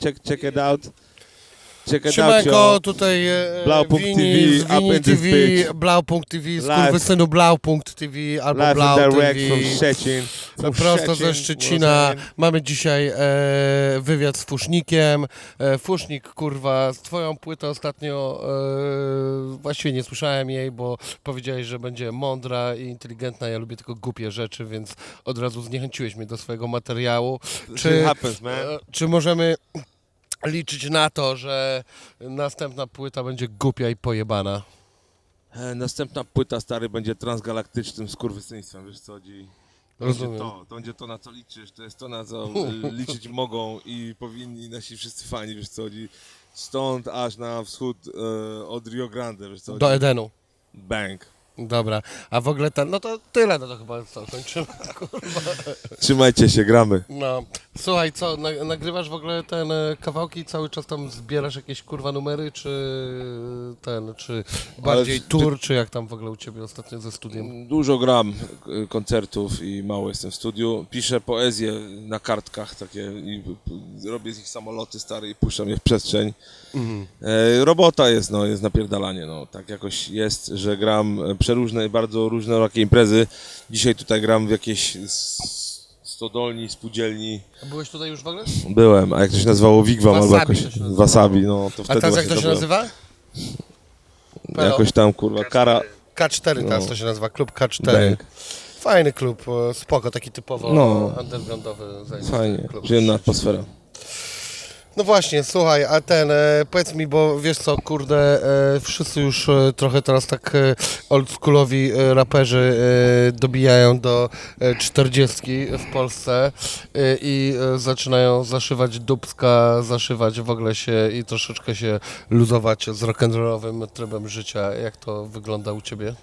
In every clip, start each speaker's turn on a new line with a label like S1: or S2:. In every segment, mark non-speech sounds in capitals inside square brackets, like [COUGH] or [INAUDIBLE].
S1: check, check it out. Check it out,
S2: Siemanko,
S1: yo.
S2: tutaj e,
S1: Blau.tv,
S2: Wini z
S1: up in
S2: Wini
S1: this
S2: TV,
S1: bitch.
S2: Blau.tv, skurwysynu Blau.tv albo
S1: Live
S2: Blau
S1: and direct
S2: TV.
S1: from Szczecin. From
S2: Prosto ze Szczecina. Mamy dzisiaj e, wywiad z Fusznikiem. E, Fusznik, kurwa, z twoją płytą ostatnio e, właściwie nie słyszałem jej, bo powiedziałeś, że będzie mądra i inteligentna. Ja lubię tylko głupie rzeczy, więc od razu zniechęciłeś mnie do swojego materiału. Czy,
S1: happens, man.
S2: e, czy możemy liczyć na to, że następna płyta będzie głupia i pojebana?
S1: E, Następna płyta, stary, będzie transgalaktycznym skurwysyństwem, wiesz co chodzi. To będzie
S2: Rozumiem.
S1: to, to będzie to, na co liczysz, to jest to, na co y, [LAUGHS] liczyć mogą i powinni nasi wszyscy fani, wiesz co chodzi. Stąd aż na wschód e, od Rio Grande, wiesz co chodzi.
S2: Do Edenu.
S1: Bang.
S2: Dobra, a w ogóle ten, no to tyle, no to chyba co, kończymy. [LAUGHS]
S1: Trzymajcie się, gramy.
S2: No, słuchaj, co, na, nagrywasz w ogóle ten e, kawałki, cały czas tam zbierasz jakieś kurwa numery, czy ten, czy bardziej
S1: ty-
S2: tour, czy jak tam w ogóle u ciebie ostatnio ze studiem?
S1: Dużo gram koncertów i mało jestem w studiu. Piszę poezję na kartkach takie i robię z nich samoloty stare i puszczam je w przestrzeń. E, robota jest, no, jest napierdalanie, no. Tak jakoś jest, że gram e, przeróżne, bardzo różnorakie imprezy. Dzisiaj tutaj gram w jakiejś s- stodolni, spółdzielni.
S2: A byłeś tutaj już w ogóle?
S1: Byłem, a jak to się nazywało Wigwam albo
S2: Wasabi
S1: jakoś
S2: to się nazywało.
S1: Wasabi, no to
S2: A
S1: wtedy
S2: teraz jak to się nazywa? Pero.
S1: Jakoś tam, kurwa, kara.
S2: K4 teraz
S1: No.
S2: to się nazywa, klub K4.
S1: Bang.
S2: Fajny klub, e, spoko, taki typowo
S1: No.
S2: undergroundowy.
S1: Fajnie,
S2: klub.
S1: przyjemna atmosfera.
S2: No właśnie, słuchaj, a ten, e, powiedz mi, bo wiesz co, kurde, e, wszyscy już e, trochę teraz tak e, oldschoolowi e, raperzy e, dobijają do e, 40 w Polsce e, i e, zaczynają zaszywać dubska, zaszywać w ogóle się i troszeczkę się luzować z rock'n'rollowym trybem życia. Jak to wygląda u Ciebie?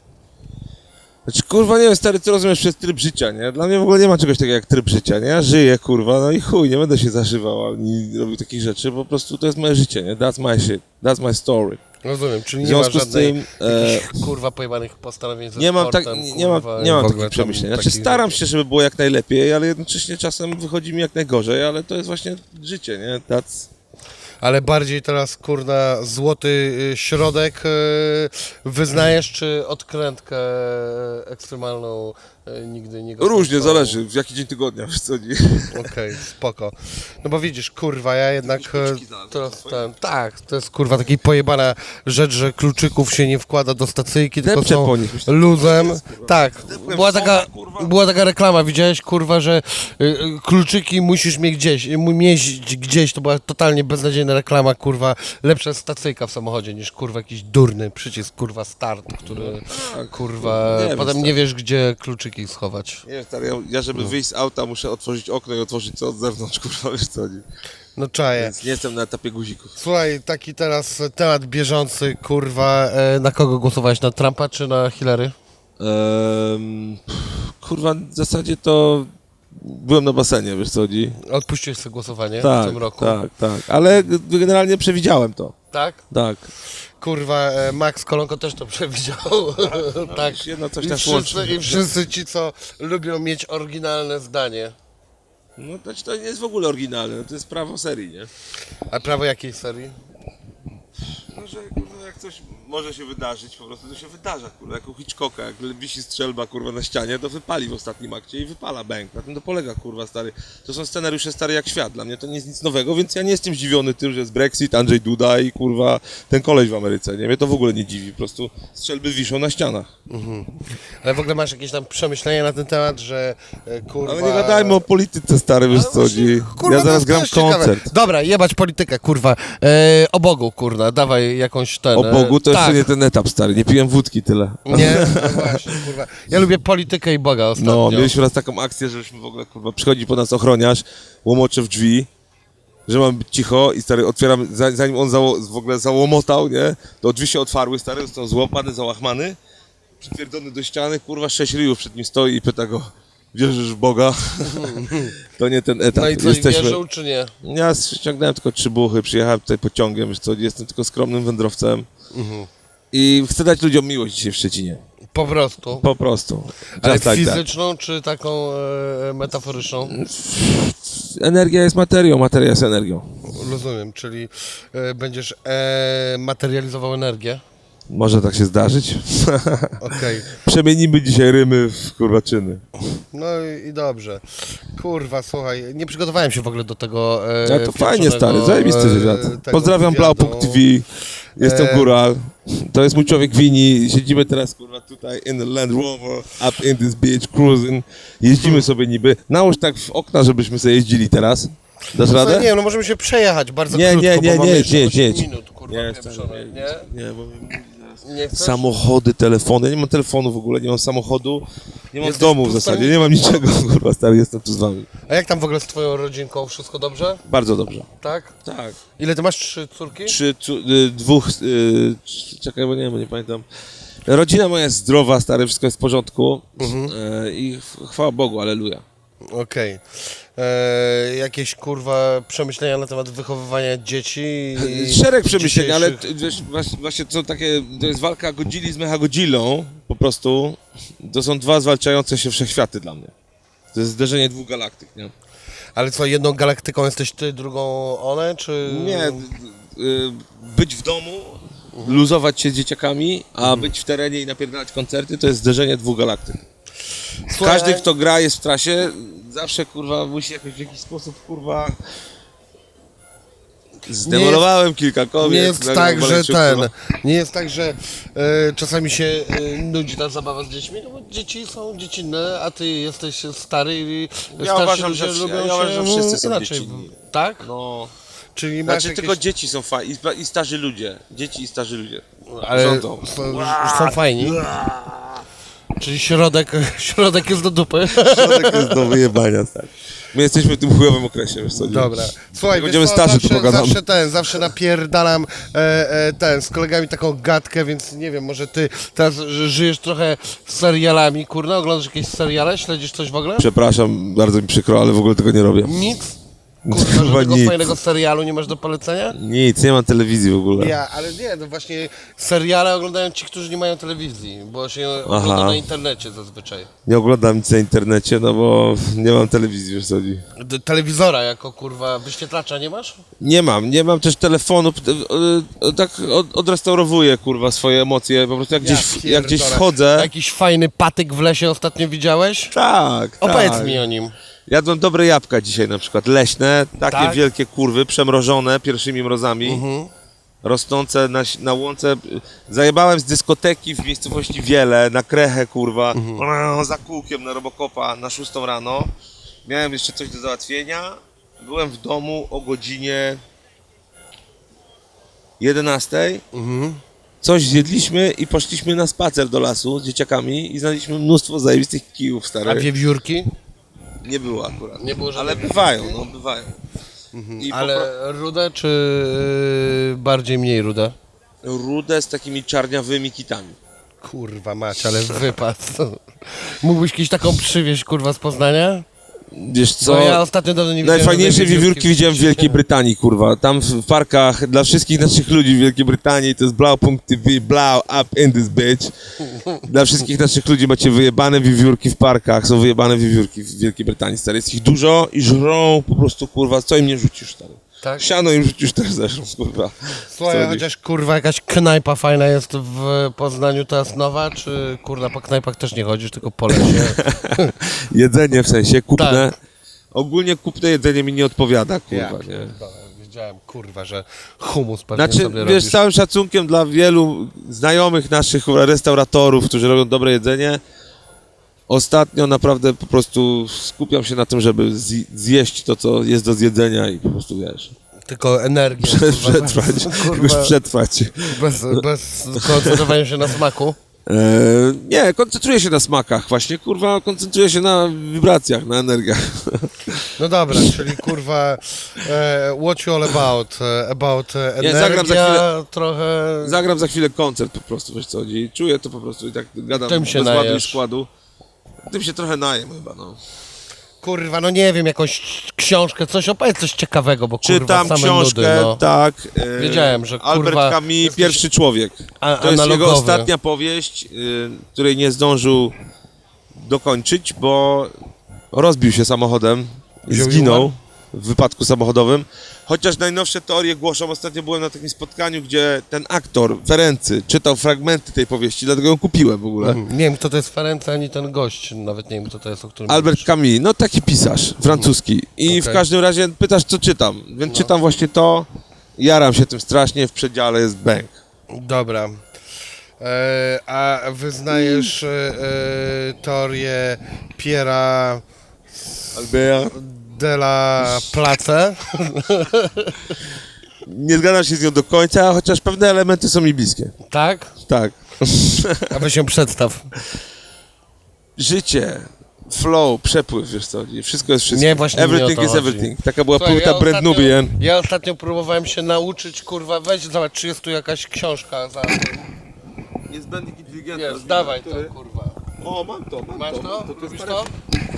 S1: Znaczy, kurwa, nie wiem, stary, ty rozumiesz przez tryb życia, nie? Dla mnie w ogóle nie ma czegoś takiego jak tryb życia, nie? Ja żyję, kurwa, no i chuj, nie będę się zaszywał ani robił takich rzeczy, po prostu to jest moje życie, nie? That's my shit, that's my story.
S2: Rozumiem, czyli nie ma żadnej
S1: tym, e,
S2: jakichś, kurwa pojebanych postanowień ze
S1: nie mam, tak,
S2: sportem,
S1: nie, nie mam,
S2: kurwa,
S1: nie mam takich przemyśleń. Znaczy,
S2: takich
S1: staram się, żeby było jak najlepiej, ale jednocześnie czasem wychodzi mi jak najgorzej, ale to jest właśnie życie, nie? That's...
S2: Ale bardziej teraz, kurna, złoty y, środek y, wyznajesz, czy odkrętkę ekstremalną y, nigdy nie
S1: Różnie, zależy, w jaki dzień tygodnia, wiesz co chodzi.
S2: Okej, spoko. No bo widzisz, kurwa, ja jednak
S1: kluczyki
S2: e, teraz
S1: swoje?
S2: ten, tak, to jest kurwa taka pojebana rzecz, że kluczyków się nie wkłada do stacyjki, tylko
S1: Depczę
S2: są
S1: po nich, myślę,
S2: luzem.
S1: jest.
S2: Tak, była taka, była taka reklama, widziałeś, kurwa, że y, y, kluczyki musisz mieć gdzieś, y, mu- mieć gdzieś, to była totalnie beznadziejna reklama, kurwa, lepsza stacyjka w samochodzie niż, kurwa, jakiś durny przycisk, kurwa, start, który, kurwa,
S1: Nie
S2: potem nie wiesz, gdzie kluczyki schować.
S1: Nie, stary, ja, ja żeby
S2: No.
S1: wyjść z auta muszę otworzyć okno i otworzyć co od zewnątrz, [LAUGHS] kurwa, wiesz co chodzi.
S2: No czaję.
S1: Więc nie jestem na etapie guzików.
S2: Słuchaj, taki teraz temat bieżący, kurwa, e, na kogo głosowałeś, na Trumpa czy na Hillary?
S1: Ehm, kurwa, w zasadzie to byłem na basenie, wiesz co chodzi.
S2: Odpuściłeś sobie głosowanie w
S1: Tak,
S2: tym roku?
S1: tak, tak, ale generalnie przewidziałem to.
S2: Tak?
S1: Tak.
S2: Kurwa, e, Max Kolonko też to przewidział. tak. [LAUGHS]
S1: Już jedno coś
S2: I
S1: nas
S2: wszyscy,
S1: łączy.
S2: I wszyscy ci, co lubią mieć oryginalne zdanie.
S1: No to, to nie jest w ogóle oryginalne, to jest prawo serii, nie?
S2: A prawo jakiej serii?
S1: No, że kurwa, jak coś może się wydarzyć, po prostu to się wydarza, kurwa, jak u Hitchcocka, jak wisi strzelba, kurwa, na ścianie, to wypali w ostatnim akcie i wypala bęk. Na tym to polega, kurwa, stary. To są scenariusze stare jak świat, dla mnie to nie jest nic nowego, więc ja nie jestem zdziwiony tym, że jest Brexit, Andrzej Duda i, kurwa, ten koleś w Ameryce, nie? Mnie to w ogóle nie dziwi, po prostu strzelby wiszą na ścianach.
S2: Ale w ogóle masz jakieś tam przemyślenia na ten temat, że e, kurwa...
S1: Ale nie gadajmy o polityce, stary, wiesz co chodzi.
S2: kurwa,
S1: Ja zaraz gram
S2: też ciekawe.
S1: koncert.
S2: Dobra, jebać politykę, kurwa. E, o Bogu, kurwa, dawaj jakąś ten...
S1: O Bogu, to
S2: e,
S1: jeszcze
S2: tak.
S1: nie ten etap, stary, nie piłem wódki tyle.
S2: Nie, no właśnie, kurwa. Ja lubię politykę i Boga ostatnio.
S1: No, mieliśmy raz taką akcję, żeśmy w ogóle, kurwa, przychodzi po nas ochroniarz, łomocze w drzwi, że mam być cicho i stary, otwieram, za- zanim on w ogóle załomotał, nie, to drzwi się otwarły, stary, został złapany, załachmany, przytwierdzony do ściany, kurwa, sześć ryjów przed nim stoi i pyta go, wierzysz w Boga? [LAUGHS] to nie ten etap.
S2: No i co, i wierzył czy nie?
S1: Ja ściągnąłem tylko trzy buchy, przyjechałem tutaj pociągiem, wiesz co, jestem tylko skromnym wędrowcem
S2: Mhm.
S1: i chcę dać ludziom miłość dzisiaj w Szczecinie.
S2: Po prostu.
S1: Po prostu.
S2: Ale
S1: Just that.
S2: fizyczną czy taką e, metaforyczną?
S1: Energia jest materią, materia jest energią.
S2: Rozumiem, czyli e, będziesz e, materializował energię.
S1: Może tak się zdarzyć. [LAUGHS]
S2: Okej.
S1: Przemienimy dzisiaj rymy w kurwa czyny.
S2: No i, i dobrze. Kurwa, słuchaj, nie przygotowałem się w ogóle do tego. E,
S1: Ja to fajnie stary, zajebisty
S2: e,
S1: wywiad.
S2: tego
S1: Pozdrawiam
S2: wywiadu.
S1: Blaupunkt TV. Jestem
S2: E,
S1: Góral. To jest mój człowiek Wini. Siedzimy teraz kurwa tutaj in the Land Rover, up in this beach, cruising. Jeździmy sobie niby. Nałóż tak w okna, żebyśmy sobie jeździli teraz. Dasz
S2: Słuchaj,
S1: radę?
S2: nie no możemy się przejechać bardzo
S1: Nie,
S2: krótko,
S1: nie,
S2: bo
S1: nie,
S2: mamy
S1: nie,
S2: jeszcze
S1: nie,
S2: 8
S1: nie.
S2: minut, kurwa,
S1: Nie,
S2: pieprzone, nie?
S1: nie, bo
S2: Nie?
S1: Samochody, telefony. Ja nie mam telefonu w ogóle, nie mam samochodu. Nie mam
S2: Jesteś
S1: domu w
S2: tu
S1: zasadzie, nie mam niczego, [LAUGHS] kurwa stary, jestem tu z wami.
S2: A jak tam w ogóle z twoją rodzinką? Wszystko dobrze?
S1: Bardzo dobrze.
S2: Tak?
S1: Tak.
S2: Ile ty masz? Trzy córki?
S1: Trzy, cu, y, dwóch, y, c- czekaj, bo nie wiem, nie pamiętam. Rodzina moja jest zdrowa, stary, wszystko jest w porządku y, i ch- chwała Bogu, aleluja.
S2: Okej. E, Jakieś kurwa przemyślenia na temat wychowywania dzieci? i [LAUGHS]
S1: Szereg przemyśleń, ale
S2: dzisiejszych-
S1: t- wiesz, właśnie, właśnie to takie, to jest walka Godzilli z Mechagodzillą, po prostu. To są dwa zwalczające się wszechświaty dla mnie. To jest zderzenie dwóch galaktyk, nie?
S2: Ale co, jedną galaktyką jesteś ty, drugą one, czy...
S1: Nie, y, być w domu, luzować się z dzieciakami, a być w terenie i napierdalać koncerty, to jest zderzenie dwóch galaktyk. Każdy, kto gra, jest w trasie, zawsze kurwa musi jakoś w jakiś sposób kurwa. Zdemolowałem kilka kobiet.
S2: Nie jest tak, że ten.
S1: kurwa.
S2: Nie jest tak, że e, czasami się e, nudzi ta zabawa z dziećmi, no bo dzieci są dziecinne, a ty jesteś stary i
S1: Ja
S2: starsi
S1: uważam,
S2: ludzie
S1: że
S2: lubią
S1: ja
S2: się
S1: uważam, że wszyscy są
S2: inaczej.
S1: dziecinni.
S2: Tak?
S1: No.
S2: Czyli
S1: Znaczy
S2: jakieś...
S1: tylko dzieci są fajni i, i starzy ludzie. Dzieci i starzy ludzie.
S2: ale są, są fajni. Czyli środek, [LAUGHS] środek jest do dupy.
S1: Środek jest do wyjebania, tak. My jesteśmy w tym chujowym okresie, wiesz co?
S2: Dobra. Słuchaj,
S1: Jak będziemy
S2: wiesz co,
S1: starzy, to
S2: zawsze,
S1: pogadamy.
S2: zawsze ten, zawsze napierdalam e, e, ten, z kolegami taką gadkę, więc nie wiem, może ty teraz ży- żyjesz trochę serialami, kurna, oglądasz jakieś seriale, śledzisz coś w ogóle?
S1: Przepraszam, bardzo mi przykro, ale w ogóle tego nie robię.
S2: Nic? Kurwa, żadnego
S1: nic.
S2: fajnego serialu nie masz do polecenia?
S1: Nic, nie mam telewizji w ogóle.
S2: Ja, ale nie, no właśnie seriale oglądają ci, którzy nie mają telewizji, bo się
S1: Aha.
S2: ogląda na internecie zazwyczaj.
S1: Nie oglądam nic na internecie, no bo nie mam telewizji, wiesz co? chodzi.
S2: D- telewizora jako kurwa wyświetlacza nie masz?
S1: Nie mam, nie mam też telefonu, p- tak od, odrestaurowuję kurwa swoje emocje, po prostu jak gdzieś, w- jak gdzieś
S2: pierdolę.
S1: wchodzę,
S2: Jakiś fajny patyk w lesie ostatnio widziałeś?
S1: tak,
S2: Opowiedz
S1: tak.
S2: mi o nim.
S1: Jadłem dobre jabłka dzisiaj na przykład, leśne, takie
S2: Tak?
S1: wielkie kurwy, przemrożone pierwszymi mrozami,
S2: Mhm.
S1: rosnące na, na łące. Zajebałem z dyskoteki w miejscowości Wiele, na krechę kurwa,
S2: Mhm.
S1: za kółkiem na Robocopa na 6 rano. Miałem jeszcze coś do załatwienia, byłem w domu o godzinie 11.
S2: Mhm.
S1: Coś zjedliśmy i poszliśmy na spacer do lasu z dzieciakami i znaleźliśmy mnóstwo zajebistych kijów, stary.
S2: A wiewiórki?
S1: Nie było akurat.
S2: Nie było
S1: Ale bywają, no bywają. I po
S2: Ale rude czy yy, bardziej mniej rude?
S1: pro- rude z takimi czarniawymi kitami.
S2: Kurwa mać, ale wypad. [LAUGHS] Mógłbyś kiedyś taką przywieźć kurwa z Poznania?
S1: Wiesz
S2: Co? Bo ja ostatnio dawno nie widziałem
S1: Najfajniejsze
S2: żadnej
S1: wiewiórki widziałem w Wielkiej Brytanii, kurwa. Tam w parkach dla wszystkich naszych ludzi w Wielkiej Brytanii to jest blau.tv, blau up in this bitch. Dla wszystkich naszych ludzi macie wyjebane wiewiórki w parkach, są wyjebane wiewiórki w Wielkiej Brytanii, stary. Jest ich dużo i żrą po prostu, kurwa, co im nie rzucisz, stary.
S2: Tak?
S1: Siano im rzucisz też zresztą, kurwa.
S2: Słuchaj,
S1: Co
S2: chociaż kurwa jakaś knajpa fajna jest w Poznaniu teraz nowa, czy kurwa po knajpach też nie chodzisz, tylko po lesie? [LAUGHS]
S1: Jedzenie w sensie, kupne.
S2: Tak.
S1: Ogólnie kupne jedzenie mi nie odpowiada, kurwa,
S2: Ja
S1: nie?
S2: Wiedziałem kurwa, że humus pewnie
S1: Znaczy,
S2: sobie
S1: wiesz,
S2: robisz.
S1: z całym szacunkiem dla wielu znajomych naszych kurwa, restauratorów, którzy robią dobre jedzenie, ostatnio naprawdę po prostu skupiam się na tym, żeby zj- zjeść to, co jest do zjedzenia i po prostu, wiesz,
S2: Tylko energię. [LAUGHS]
S1: prze- przetrwać, [LAUGHS]
S2: Kurwa,
S1: przetrwać.
S2: bez, bez koncentrowania się na smaku.
S1: Eee, nie, koncentruję się na smakach właśnie, kurwa, koncentruję się na wibracjach, na energiach. [LAUGHS]
S2: No dobra, czyli kurwa e, what you all about? About e,
S1: Nie,
S2: energia,
S1: zagram za chwilę.
S2: trochę...
S1: Zagram za chwilę koncert po prostu, wiesz co chodzi. Czuję to po prostu i tak gadam
S2: Tym się
S1: bez ładu i składu. Tym się trochę najem chyba, no.
S2: Kurwa, no nie wiem, jakąś książkę, coś, opowiedz coś ciekawego, bo kurwa
S1: Czytam
S2: same
S1: książkę,
S2: nudy, no.
S1: tak. e,
S2: Wiedziałem, że,
S1: Albert
S2: kurwa,
S1: Camus,
S2: jesteś
S1: Pierwszy Człowiek.
S2: a-
S1: To jest jego
S2: analogowy.
S1: ostatnia powieść, y, której nie zdążył dokończyć, bo rozbił się samochodem,
S2: Wziął i
S1: zginął. W wypadku samochodowym. Chociaż najnowsze teorie głoszą, ostatnio byłem na takim spotkaniu, gdzie ten aktor, Ferency, czytał fragmenty tej powieści, dlatego ją kupiłem w ogóle.
S2: Nie wiem, kto to jest Ferenc, ani ten gość. Nawet nie wiem, kto to jest, o którym
S1: Albert
S2: mówisz.
S1: Camus, no taki pisarz francuski. I w
S2: Okej.
S1: każdym razie pytasz, co czytam. Więc czytam właśnie to, jaram się tym strasznie, w przedziale jest bęk.
S2: Dobra. E, a wyznajesz e, e, teorię Piera
S1: Albert?
S2: De la Place? [LAUGHS]
S1: Nie zgadzam się z nią do końca, chociaż pewne elementy są mi bliskie.
S2: Tak?
S1: Tak.
S2: A weź się przedstaw.
S1: Życie, flow, przepływ, wiesz co, wszystko jest wszystko.
S2: Nie, właśnie nie
S1: Everything
S2: o to
S1: is
S2: chodzi.
S1: everything. Taka była
S2: Słuchaj,
S1: płyta Brand
S2: ostatnio-
S1: Nubian.
S2: Ja ostatnio próbowałem się nauczyć, kurwa, weź zobacz, czy jest tu jakaś książka za tym.
S1: Niezbędnik inteligentny.
S2: Jest, dawaj to, kurwa.
S1: O, mam to, mam
S2: Masz to? Lubisz to?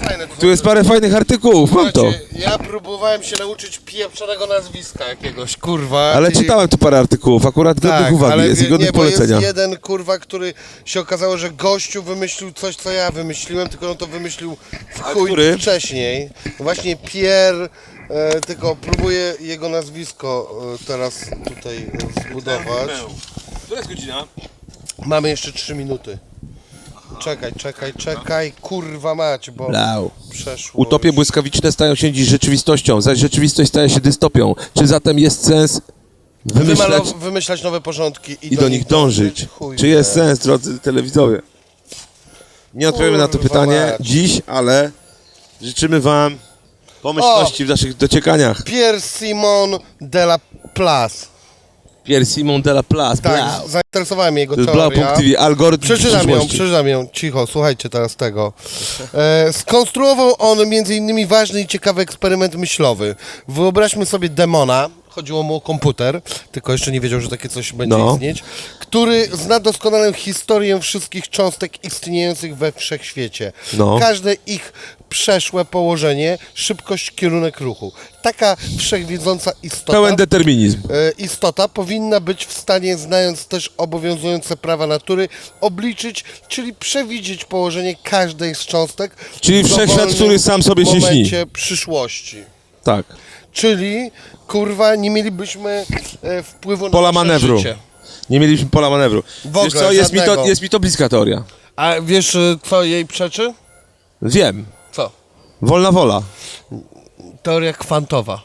S2: Fajne.
S1: tu jest parę fajnych artykułów, mam to.
S2: Słuchajcie, Ja próbowałem się nauczyć pieprzonego nazwiska jakiegoś, kurwa.
S1: Ale
S2: i-
S1: czytałem tu parę artykułów, akurat godnych
S2: Tak,
S1: uwagi,
S2: ale
S1: jest i
S2: wie-
S1: godnych
S2: nie, bo
S1: polecenia.
S2: jest jeden kurwa, który się okazało, że gościu wymyślił coś, co ja wymyśliłem, tylko on to wymyślił w chuj
S1: który?
S2: wcześniej. Właśnie Pierre, e, tylko próbuję jego nazwisko e, teraz tutaj e, zbudować.
S1: Która jest godzina?
S2: Mamy jeszcze 3 minuty. Czekaj, czekaj, czekaj, kurwa mać, bo
S1: Lau.
S2: przeszło.
S1: Utopie
S2: już.
S1: błyskawiczne stają się dziś rzeczywistością, zaś rzeczywistość staje się dystopią. Czy zatem jest sens wymyślać
S2: Wymalo- wymyślać nowe porządki i,
S1: i do nich dążyć?
S2: Chuj
S1: Czy jest sens, drodzy telewidzowie? Nie odpowiemy na to
S2: Kurwa
S1: pytanie
S2: mać.
S1: dziś, ale życzymy Wam pomyślności w naszych dociekaniach.
S2: Pierre Simon de la Place.
S1: Pierre Simon de la Place,
S2: Tak,
S1: Blau.
S2: zainteresowała mnie jego
S1: To jest
S2: teoria.
S1: Blau.tv, algorytm
S2: Przeczytam ją,
S1: przyszłości.
S2: przeczytam ją. Cicho, słuchajcie teraz tego. E, skonstruował on między innymi ważny i ciekawy eksperyment myślowy. Wyobraźmy sobie demona, chodziło mu o komputer, tylko jeszcze nie wiedział, że takie coś będzie
S1: No.
S2: istnieć, który zna doskonale historię wszystkich cząstek istniejących we wszechświecie.
S1: No.
S2: Każde ich przeszłe położenie, szybkość, kierunek ruchu. Taka wszechwiedząca istota.
S1: Pełen determinizm.
S2: E, istota powinna być w stanie, znając też obowiązujące prawa natury, obliczyć, czyli przewidzieć położenie każdej z cząstek.
S1: Czyli
S2: w
S1: wszechświat, który sam sobie się śni.
S2: momencie przyszłości.
S1: Tak.
S2: Czyli, kurwa, nie mielibyśmy e, wpływu na
S1: Pola
S2: nasze
S1: manewru.
S2: życie.
S1: Nie mieliśmy pola manewru.
S2: W ogóle,
S1: Wiesz co, jest mi, to,
S2: żadnego.
S1: jest mi to bliska teoria.
S2: A wiesz, e, co jej przeczy?
S1: Wiem.
S2: Co?
S1: Wolna wola.
S2: Teoria kwantowa.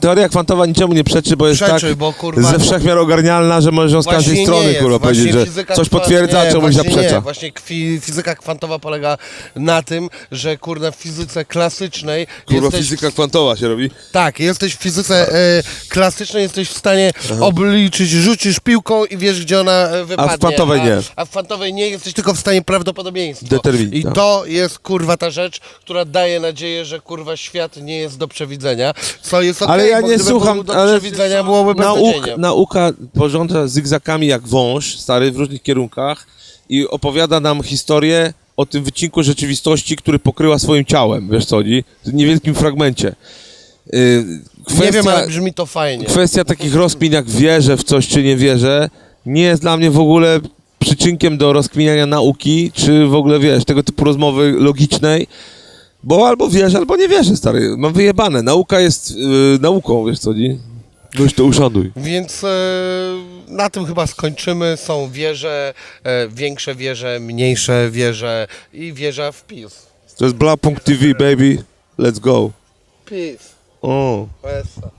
S1: Teoria kwantowa niczemu nie przeczy, bo jest
S2: Przeczy,
S1: tak
S2: bo, kurwa,
S1: ze wszechmiar ogarnialna, że możesz ją z każdej
S2: nie
S1: strony
S2: jest.
S1: kurwa
S2: Właśnie
S1: powiedzieć, że
S2: fizyka
S1: coś
S2: kwa-
S1: potwierdza,
S2: nie,
S1: a czemuś
S2: właśnie
S1: zaprzecza.
S2: Nie. Właśnie kwi- fizyka kwantowa polega na tym, że kurde w fizyce klasycznej
S1: Kurwa,
S2: jesteś,
S1: fizyka kwantowa się robi.
S2: tak, jesteś w fizyce e, klasycznej, jesteś w stanie obliczyć, rzucisz piłką i wiesz gdzie ona e, wypadnie.
S1: kwantowej nie.
S2: A w kwantowej nie jesteś tylko w stanie prawdopodobieństwo.
S1: Determin,
S2: I
S1: tak.
S2: to jest kurwa ta rzecz, która daje nadzieję, że kurwa świat nie jest do przewidzenia. Co jest okej,
S1: Ale ja
S2: bo
S1: nie słucham, ale
S2: przewidzenia byłoby
S1: nauk, nauka porządza zygzakami jak wąż, stary, w różnych kierunkach i opowiada nam historię o tym wycinku rzeczywistości, który pokryła swoim ciałem, wiesz co chodzi? W niewielkim fragmencie. Yy, Kwestia,
S2: Nie wiem, ale brzmi to fajnie.
S1: kwestia takich rozkmin jak wierzę w coś czy nie wierzę nie jest dla mnie w ogóle przyczynkiem do rozkminiania nauki, czy w ogóle, wiesz, tego typu rozmowy logicznej, bo albo wierzę, albo nie wierzę, stary. Mam wyjebane. Nauka jest yy, nauką, wiesz co chodzi? Weź to uszanuj.
S2: Więc e, na tym chyba skończymy. Są wieże, e, większe wieże, mniejsze wieże i wieża w PiS.
S1: To jest bla.tv, baby. Let's go.
S2: PiS.
S1: O.
S2: Esa.